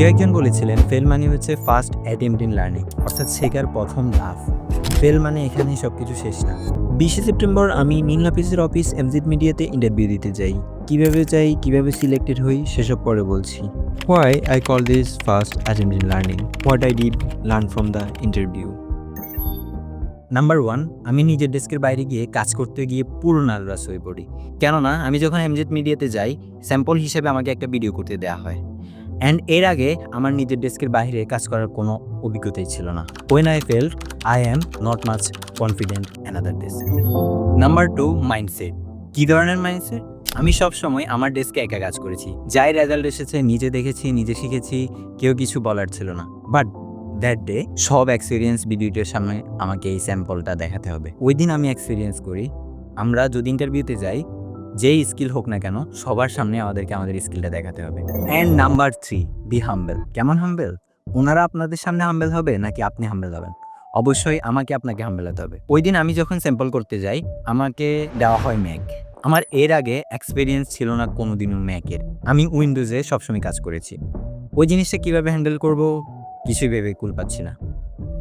কেউ একজন বলেছিলেন, ফেল মানে হচ্ছে ফার্স্ট অ্যাটেম্পট ইন লার্নিং অর্থাৎ শেখার প্রথম ধাপ। ফেল মানে এখানেই সব কিছু শেষ না। বিশে সেপ্টেম্বর আমি নীল হাফিজের অফিস এমজিড মিডিয়াতে ইন্টারভিউ দিতে যাই। কীভাবে যাই, কীভাবে সিলেক্টেড হই, সেসব পরে বলছি। Why I call this first attempt in learning what I did learn from the interview number one আমি নিজের ডেস্কের বাইরে গিয়ে কাজ করতে গিয়ে পুরো নার্ভাস হয়ে পড়ি। কেননা, আমি যখন এমজেড মিডিয়াতে যাই, স্যাম্পল হিসেবে আমাকে একটা ভিডিও করতে দেওয়া হয়। অ্যান্ড এর আগে আমার নিজের ডেস্কের বাইরে কাজ করার কোনো অভিজ্ঞতাই ছিল না। When I fail I am not much confident another desk number two mindset কী ধরনের মাইন্ডসেট আমি সব সময় আমার ডেস্কে একা কাজ করেছি। যাই রেজাল্ট এসেছে, নিজে দেখেছি, নিজে শিখেছি, কেউ কিছু বলার ছিল না। বাট দ্যাট ডে সব এক্সপিরিয়েন্স ভিডিওটির সামনে আমাকে এই স্যাম্পলটা দেখাতে হবে। ওই দিন আমি এক্সপিরিয়েন্স করি, আমরা যদি ইন্টারভিউতে যাই যেই স্কিল হোক না কেন, সবার সামনে আমাদেরকে আমাদের স্কিলটা দেখাতে হবে। And number three be humble কেমন হাম্বেল ওনারা আপনাদের সামনে হাম্বেল হবে নাকি আপনি হাম্বেল হবেন? অবশ্যই আমাকে আপনাকে হাম্বেল হতে হবে। ওই দিন আমি যখন স্যাম্পল করতে যাই, আমাকে দেওয়া হয় ম্যাক। আমার এর আগে এক্সপিরিয়েন্স ছিল না কোনো দিনও ম্যাকের। আমি উইন্ডোজে সবসময় কাজ করেছি। ওই জিনিসটা কীভাবে হ্যান্ডেল করব? কিছুই ভেবে কুল পাচ্ছি না।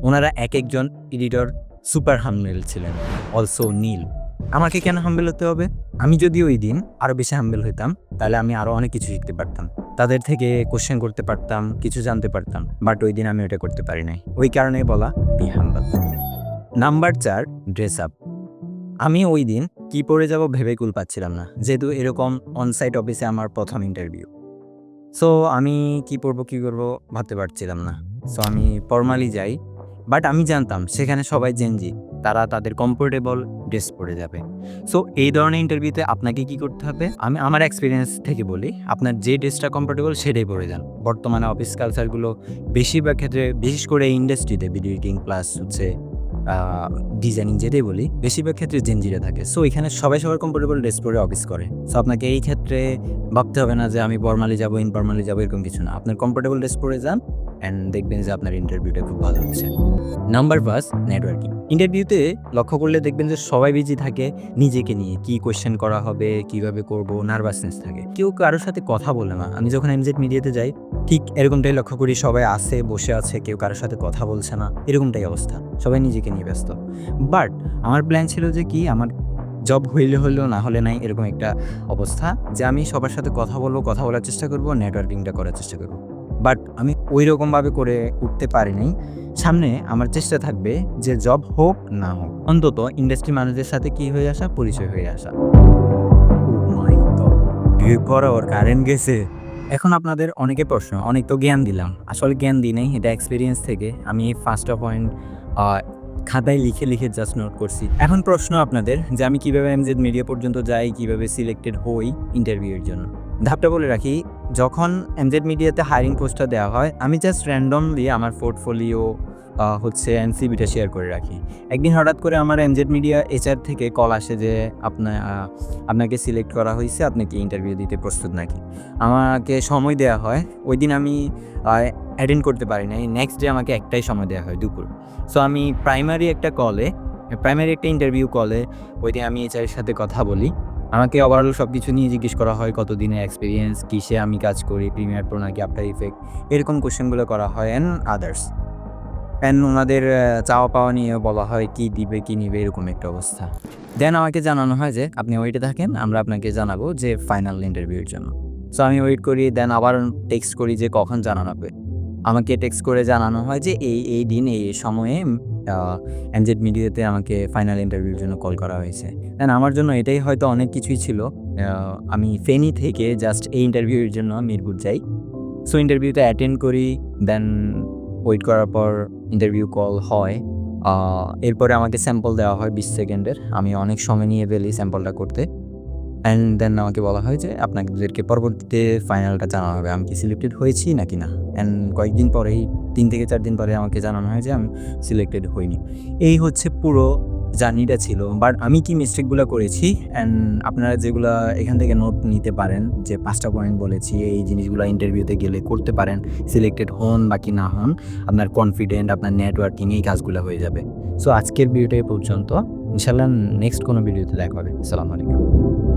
ওনারা এক একজন এডিটর সুপার হাম্বেল ছিলেন অলসো নীল আমাকে কেন হাম্বেল হতে হবে? আমি যদি ওই দিন আরও বেশি হাম্বেল হইতাম, তাহলে আমি আরও অনেক কিছু শিখতে পারতাম। তাদের থেকে কোশ্চেন করতে পারতাম, কিছু জানতে পারতাম বাট ওই দিন আমি ওটা করতে পারি নাই। ওই কারণেই বলা বি হাম্বেল নাম্বার চার ড্রেস আপ আমি ওই দিন কি পরে যাব ভেবে কুল পাচ্ছিলাম না, যেহেতু এরকম অনসাইট অফিসে আমার প্রথম ইন্টারভিউ সো আমি কি পরবো, কি করব, ভাবতে পারছিলাম না। সো আমি ফর্মালি যাই বাট আমি জানতাম সেখানে সবাই জেনজি তারা তাদের কমফোর্টেবল ড্রেস পরে যাবে। সো এই ধরনের ইন্টারভিউতে আপনাকে কি করতে হবে? আমি আমার এক্সপিরিয়েন্স থেকে বলি, আপনার যে ড্রেসটা কমফোর্টেবল সেটাই পরে যান। বর্তমানে অফিস কালচারগুলো বেশিরভাগ ক্ষেত্রে, বিশেষ করে ইন্ডাস্ট্রিতে ভিডিও এডিটিং প্লাস হচ্ছে ডিজাইনিং যেটাই বলি, বেশিরভাগ ক্ষেত্রে জেনজিরা থাকে। সো এখানে সবাই সবার কমফোর্টেবল ড্রেস পরে অফিস করে। সো আপনাকে এই ক্ষেত্রে ভাবতে হবে না যে আমি ফর্মালি যাব ইনফর্মালি যাব, এরকম কিছু না। আপনার কমফোর্টেবল ড্রেস পরে যান অ্যান্ড দেখবেন যে আপনার ইন্টারভিউটা খুব ভালো হচ্ছে। নাম্বার পাঁচ নেটওয়ার্কিং ইন্টারভিউতে লক্ষ্য করলে দেখবেন যে সবাই বিজি থাকে, নিজেকে নিয়ে কি কোয়েশ্চেন করা হবে, কীভাবে করব নার্ভাসনেস থাকে। কেউ কারোর সাথে কথা বলে না। আমি যখন এমজেড মিডিয়াতে যাই, ঠিক এরকমটাই লক্ষ্য করি, সবাই আছে, বসে আছে, কেউ কারোর সাথে কথা বলছে না, এরকমটাই অবস্থা। সবাই নিজেকে নিয়ে ব্যস্ত। বাট আমার প্ল্যান ছিল যে কি, আমার জব হইলে হইলেও না হলে নাই এরকম একটা অবস্থা যে আমি সবার সাথে কথা বলব, কথা বলার চেষ্টা করব নেটওয়ার্কিংটা করার চেষ্টা করব। বাট আমি ওই রকমভাবে করে উঠতে পারিনি সামনে আমার চেষ্টা থাকবে যে জব হোক, না হোক। অন্তত ইন্ডাস্ট্রি মানুষদের সাথে কি হয়ে আসা, পরিচয় হয়ে আসা। ওর কারেন্ট গেছে। এখন আপনাদের অনেকে প্রশ্ন, অনেক তো জ্ঞান দিলাম। আসলে জ্ঞান দিই নাই, এটা এক্সপিরিয়েন্স থেকে। আমি ফার্স্ট অফ পয়েন্ট খাতায় লিখে লিখে জাস্ট নোট করছি। এখন প্রশ্ন আপনাদের যে আমি কীভাবে এমজেড মিডিয়া পর্যন্ত যাই, কীভাবে সিলেক্টেড হই ইন্টারভিউয়ের জন্য। ধাপটা বলে রাখি, যখন এমজেড মিডিয়াতে হায়ারিং পোস্টটা দেওয়া হয়, আমি জাস্ট র্যান্ডমলি আমার পোর্টফোলিও হচ্ছে এনসিবিটা শেয়ার করে রাখি। একদিন হঠাৎ করে আমার এমজেড মিডিয়া এইচআর থেকে কল আসে যে আপনার আপনাকে সিলেক্ট করা হয়েছে আপনি কি ইন্টারভিউ দিতে প্রস্তুত নাকি? আমাকে সময় দেওয়া হয়। ওই দিন আমি অ্যাটেন্ড করতে পারি নাই নেক্সট ডে আমাকে একটাই সময় দেওয়া হয়, দুপুর। সো আমি প্রাইমারি একটা কলে প্রাইমারি একটা ইন্টারভিউ কলে ওই দিন আমি এইচআরের সাথে কথা বলি। আমাকে ওভারঅল সব কিছু নিয়ে জিজ্ঞেস করা হয় কত দিনের এক্সপিরিয়েন্স কিসে আমি কাজ করি প্রিমিয়ার প্রো নাকি আফটার ইফেক্ট এরকম কোশ্চেনগুলো করা হয় অ্যান্ড আদার্স অ্যান্ড ওনাদের চাওয়া পাওয়া নিয়ে বলা হয়, কি দিবে, কি নিবে, এরকম একটা অবস্থা। দেন আমাকে জানানো হয় যে, আপনি ওয়েটে থাকেন, আমরা আপনাকে জানাব যে ফাইনাল ইন্টারভিউর জন্য। সো আমি ওয়েট করি দেন আবার টেক্সট করি যে, কখন জানানো হবে। আমাকে টেক্সট করে জানানো হয় যে এই এই দিন, এই সময়ে এমজেড মিডিয়াতে আমাকে ফাইনাল ইন্টারভিউর জন্য কল করা হয়েছে। দেন আমার জন্য এটাই হয়তো অনেক কিছুই ছিল। আমি ফেনি থেকে জাস্ট এই ইন্টারভিউর জন্য মিরপুর যাই। সো ইন্টারভিউতে অ্যাটেন্ড করি দেন ওয়েট করার পর ইন্টারভিউ কল হয়। এরপরে আমাকে স্যাম্পল দেওয়া হয় বিশ সেকেন্ডের। আমি অনেক সময় নিয়ে ফেলি স্যাম্পলটা করতে। অ্যান্ড দেন আমাকে বলা হয় যে, আপনাদেরকে পরবর্তীতে ফাইনালটা জানানো হবে। আমি কি সিলেক্টেড হয়েছি নাকি না? অ্যান্ড কয়েকদিন পরেই, তিন থেকে চার দিন পরে আমাকে জানানো হয় যে, আমি সিলেক্টেড হইনি। এই হচ্ছে পুরো জার্নিটা ছিল। বাট আমি কি মিস্টেকগুলো করেছি? অ্যান্ড আপনারা যেগুলো এখান থেকে নোট নিতে পারেন, যে পাঁচটা পয়েন্ট বলেছি, এই জিনিসগুলো ইন্টারভিউতে গেলে করতে পারেন সিলেক্টেড হন বা কি না হন, আপনার কনফিডেন্ট আপনার নেটওয়ার্কিং এই কাজগুলো হয়ে যাবে। সো আজকের ভিডিওটা পর্যন্ত। ইনশাল্লাহ নেক্সট কোনো ভিডিওতে দেখা হবে। আসসালামু আলাইকুম।